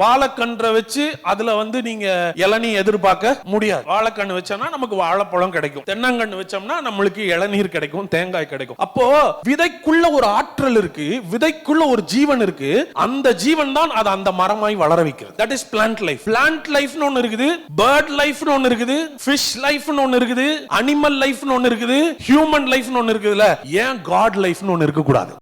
வாழைக்கன்றை வச்சு அதுல வந்து நீங்க இளநீ எதிர்பார்க்க முடியாது. வாழைக்கன்று வச்சோம்னா நமக்கு வாழைப்பழம் கிடைக்கும். தென்னங்கன்று வச்சோம்னா நம்மளுக்கு இளநீர் கிடைக்கும் தேங்காய் கிடைக்கும். அப்போ விதைக்குள்ள ஒரு ஆற்றல் இருக்கு விதைக்குள்ள ஒரு ஜீவன் இருக்கு. அந்த ஜீவன் தான் அது அந்த மரமாய் வளர வைக்கிறது. That is plant life plant லைஃப்னு ஒன்னு இருக்குது பேர்ட் லைஃப்னு ஒன்னு இருக்குது ஃபிஷ் லைஃப்னு ஒன்னு இருக்குது அனிமல் லைஃப்னு ஒன்னு இருக்குது ஹியூமன் லைஃப்னு ஒன்னு இருக்குதுல்ல. ஏன் காட் லைஃப்னு ஒன்னு இருக்க கூடாது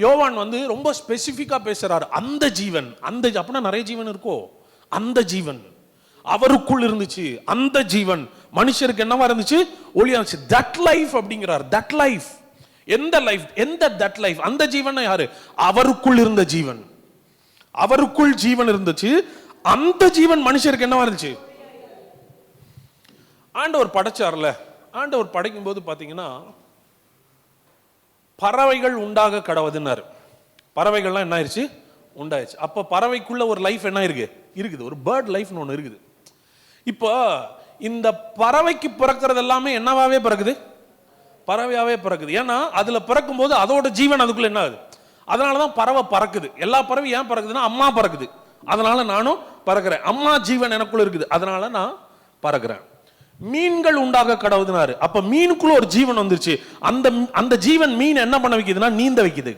யோவான் வந்து ரொம்ப ஸ்பெசிஃபிக்கா பேசுறாரு. அந்த ஜீவன் அந்த அப்படின்னா நிறைய ஜீவன் இருக்கோ? அந்த ஜீவன். அவருக்குள் இருந்துச்சு அந்த ஜீவன். மனுஷருக்கு என்னவா இருந்துச்சு? ஒளியா இருந்துச்சு. தட் லைஃப் அப்படிங்கிறார். தட் லைஃப் எந்த லைஃப் எந்த தட் லைஃப் அந்த ஜீவன் யாரு? அவருக்குள் இருந்த ஜீவன். அவருக்குள் ஜீவன் இருந்துச்சு. அந்த ஜீவன் மனுஷருக்கு என்னவா இருந்துச்சு? ஆண்டவர் படைச்சார்ல. ஆண்டவர் படைக்கும் போது பாத்தீங்கன்னா பறவைகள் உண்டாக கடவுதுன்னாரு. பறவைகள்லாம் என்ன ஆயிடுச்சு உண்டாயிடுச்சு அப்போ பறவைக்குள்ள ஒரு லைஃப் என்ன இருக்கு இருக்குது. ஒரு பேர்ட் லைஃப்னு ஒன்று இருக்குது. இப்போ இந்த பறவைக்கு பிறக்கிறது எல்லாமே என்னவாவே பிறக்குது? பறவையாவே பிறக்குது. ஏன்னா அதில் பிறக்கும் போது அதோட ஜீவன் அதுக்குள்ள என்ன ஆகுது? அதனால தான் பறவை பறக்குது. எல்லா பறவையும் ஏன் பறக்குதுன்னா அம்மா பறக்குது. அதனால நானும் பறக்கிறேன். அம்மா ஜீவன் எனக்குள்ள இருக்குது. அதனால நான் பறக்கிறேன். மீன்கள் உண்டாக கடவுதுனாரு. அப்ப மீனுக்குள்ள ஒரு ஜீவன் வந்துருச்சு. அந்த அந்த ஜீவன் மீன் என்ன பண்ண வைக்குதுன்னா நீந்த வைக்குது.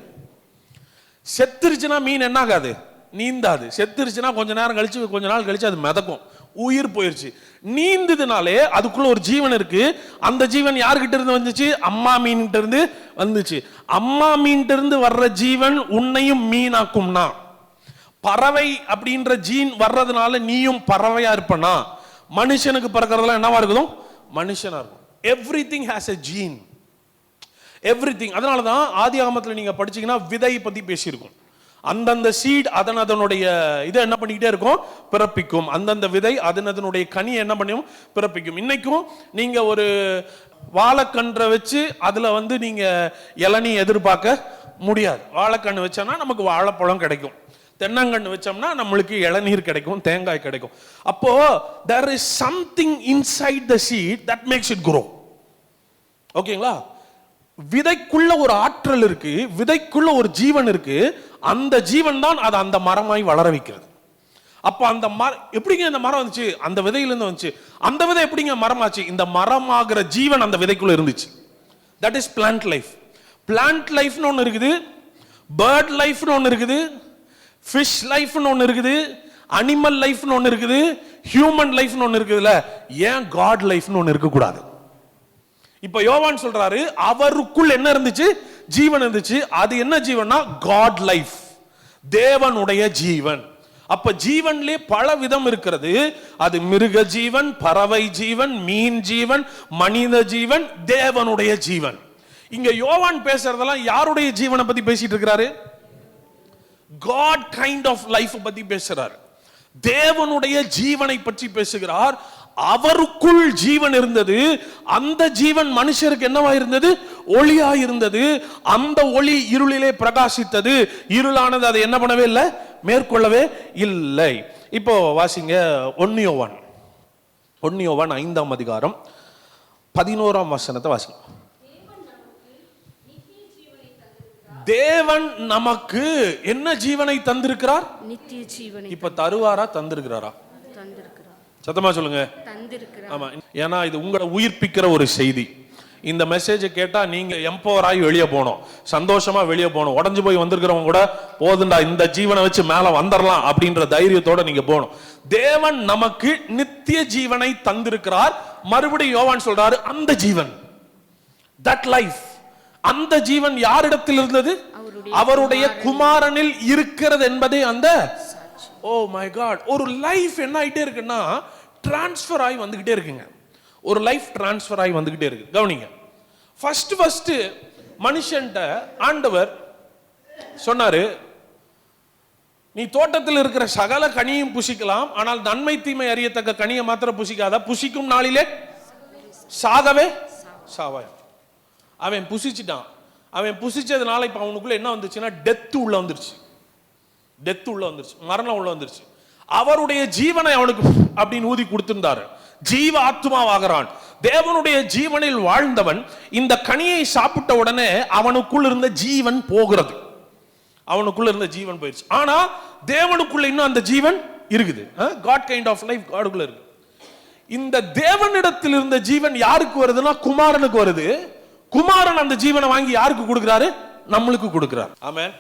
செத்துருச்சுன்னா மீன் என்ன ஆகாது நீந்தாது. செத்துருச்சுன்னா கொஞ்ச நேரம் கழிச்சு கொஞ்ச நாள் கழிச்சு அது மிதக்கும். உயிர் போயிருச்சு. நீந்ததுனாலே அதுக்குள்ள ஒரு ஜீவன் இருக்கு. அந்த ஜீவன் யாருக்கிட்ட இருந்து வந்துச்சு? அம்மா மீன்கிட்ட இருந்து வந்துச்சு. அம்மா மீன்கிட்ட இருந்து வர்ற ஜீவன் உன்னையும் மீனாக்கும்னா. பறவை அப்படின்ற ஜீன் வர்றதுனால நீயும் பறவையா இருப்பனா? மனுஷனுக்கு பிறக்கிறதுலாம் என்னவா இருக்கணும் மனுஷனா இருக்கும். Everything has a gene everything அதனால தான் ஆதி ஆகமத்தில் நீங்கள் படிச்சீங்கன்னா விதை பற்றி பேசியிருக்கும். அந்தந்த சீட் அதன் அதனுடைய இதை என்ன பண்ணிக்கிட்டே இருக்கும்? பிறப்பிக்கும். அந்தந்த விதை அதன் அதனுடைய கனி என்ன பண்ணியும் பிறப்பிக்கும். இன்னைக்கும் நீங்கள் ஒரு வாழைக்கன்றை வச்சு அதில் வந்து நீங்கள் இளநீ எதிர்பார்க்க முடியாது. வாழைக்கன்று வச்சோன்னா நமக்கு வாழைப்பழம் கிடைக்கும். தென்னங்கன்று வச்சோம்னா நம்மளுக்கு இளநீர் கிடைக்கும் தேங்காய் கிடைக்கும். அப்போ there is something inside the seed that makes it grow ஓகேங்களா விதைக்குள்ள ஒரு ஆற்றல் இருக்கு விதைக்குள்ள ஒரு ஜீவன் இருக்கு அந்த ஜீவன் தான் அது அந்த மரமாய் வளர வைக்கிறது. அப்போ அந்த மரம் எப்படிங்க இந்த மரம் வந்துச்சு? அந்த விதையிலேருந்து வந்துச்சு. அந்த விதை எப்படிங்க மரமாச்சு? இந்த மரமாகிற ஜீவன் அந்த விதைக்குள்ள இருந்துச்சு. That is plant life plant லைஃப்னு ஒன்று இருக்குது பேர்ட் லைஃப்னு ஒன்று இருக்குது ஃபிஷ் லைஃப்னு ஒன்று இருக்குது அனிமல் லைஃப்னு ஒன்று இருக்குது ஹியூமன் லைஃப்னு ஒன்று இருக்குதுல்ல ஏன் காட் லைஃப்னு ஒன்று இருக்கக்கூடாது? இப்போ யோவான் சொல்றாரு அவருக்குள் என்ன இருந்துச்சு? ஜீவன் இருந்துச்சு. அது என்ன ஜீவன்னா? காட் லைஃப் தேவனுடைய ஜீவன். அப்ப ஜீவன்லே பல விதம் இருக்கிறது. அது மிருக ஜீவன் பறவை ஜீவன் மீன் ஜீவன் மனித ஜீவன் தேவனுடைய ஜீவன். இங்க யோவான் பேசுறதெல்லாம் யாருடைய ஜீவனை பத்தி பேசிட்டு இருக்கிறாரு? காட் கைண்ட் ஆஃப் லைஃப் பத்தி பேசுறார். தேவனுடைய ஜீவனை பற்றி பேசுகிறார். அவருக்குள் ஜீவன் இருந்தது. அந்த ஜீவன் மனுஷருக்கு என்னவா இருந்தது? ஒளியா இருந்தது. அந்த ஒளி இருளிலே பிரகாசித்தது. இருளானது அதை என்ன பண்ணவே இல்லை? மேற்கொள்ளவே இல்லை. இப்போ வாசிங்க ஒன்னியோவான். ஒன்னியோவான் ஐந்தாம் அதிகாரம் பதினோராம் வசனத்தை வாசிங்க தேவன் நமக்கு என்ன ஜீவனை தந்திருக்கிறார்? நித்திய ஜீவனை இப்ப தருவாரா தந்திருக்கிறாரா? சத்தமா சொல்லுங்க. ஆமா ஏன்னா இது உங்களை உயிர்ப்பிக்கிற ஒரு செய்தி. இந்த மெசேஜை கேட்டா நீங்க எம்பவர் ஆகி வெளியே போகணும். சந்தோஷமா வெளியே போகணும். உடஞ்சு போய் வந்திருக்கிறவங்க கூட போதுண்டா இந்த ஜீவனை வச்சு மேல வந்துடலாம் அப்படின்ற தைரியத்தோட நீங்க போகணும். தேவன் நமக்கு நித்திய ஜீவனை தந்திருக்கிறார். மறுபடியும் யோவான் சொல்றாரு அந்த ஜீவன். தட் லைஃப் அந்த ஜீவன் யாரிடத்தில் இருந்தது? அவருடைய குமாரனில். இருக்கிறது என்பதே அந்த ஓ மை காட் ஒரு லைஃப் என்ன ஆயிட்டே இருக்குன்னா டிரான்ஸ்ஃபர் ஆகி வந்துகிட்டே இருக்குங்க. ஒரு லைஃப் டிரான்ஸ்ஃபர் ஆகி வந்துகிட்டே இருக்கு. கவனிங்க. ஃபர்ஸ்ட் ஃபர்ஸ்ட் மனுஷன்ட்ட ஆண்டவர் சொன்னாரு நீ தோட்டத்தில் இருக்கிற சகல கனியும் புசிக்கலாம் ஆனால் நன்மை தீமை அறியத்தக்க கனியை மாத்திரம் புசிக்காத. புசிக்கும் நாளிலே சாகவே சாவாய். அவன் புசிச்சிட்டான். அவன் புசிச்சதுனால இப்போ அவனுக்குள்ளே என்ன வந்துச்சுன்னா டெத்து உள்ள வந்துருச்சு. டெத்து உள்ள வந்துருச்சு. மரணம் உள்ள வந்துருச்சு. அவருடைய ஜீவனை அவனுக்கு அப்படின்னு ஊதி கொடுத்திருந்தாரு. ஜீவ ஆத்மாவாகிறான் தேவனுடைய ஜீவனில் வாழ்ந்தவன் இந்த கனியை சாப்பிட்ட உடனே அவனுக்குள் இருந்த ஜீவன் போகிறது. அவனுக்குள்ள இருந்த ஜீவன் போயிடுச்சு ஆனா தேவனுக்குள்ள இன்னும் அந்த ஜீவன் இருக்குது. காட் கைண்ட் ஆஃப் லைஃப் காடுக்குள்ள இருக்கு. இந்த தேவனிடத்தில் இருந்த ஜீவன் யாருக்கு வருதுன்னா குமாரனுக்கு வருது. குமாரன் அந்த ஜீவனை வாங்கி யாருக்கு கொடுக்கிறாரு? நம்மளுக்கு கொடுக்கிறார். ஆமென்.